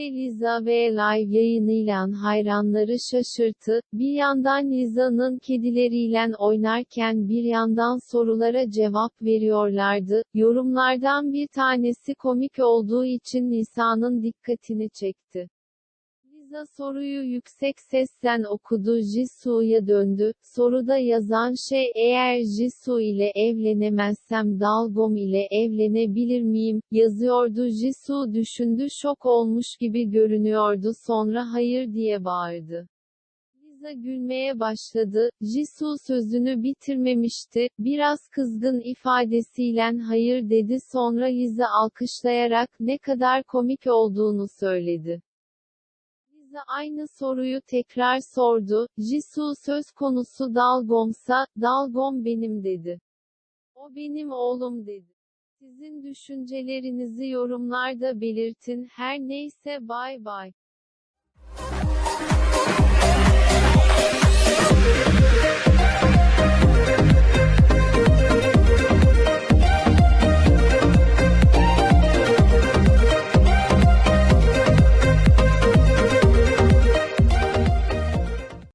Liza ve live yayınıyla hayranları şaşırttı. Bir yandan Liza'nın kedileriyle oynarken bir yandan sorulara cevap veriyorlardı. Yorumlardan bir tanesi komik olduğu için Nisa'nın dikkatini çekti. Liza soruyu yüksek sesten okudu Jisoo'ya döndü. Soruda yazan şey eğer Jisoo ile evlenemezsem Dalgom ile evlenebilir miyim, yazıyordu Jisoo düşündü şok olmuş gibi görünüyordu sonra hayır diye bağırdı. Liza gülmeye başladı. Jisoo sözünü bitirmemişti. Biraz kızgın ifadesiyle hayır dedi sonra Liza alkışlayarak ne kadar komik olduğunu söyledi. Liza aynı soruyu tekrar sordu. Jisoo söz konusu Dalgom'sa, Dalgom benim dedi. O benim oğlum dedi. Sizin düşüncelerinizi yorumlarda belirtin. Her neyse bay bay.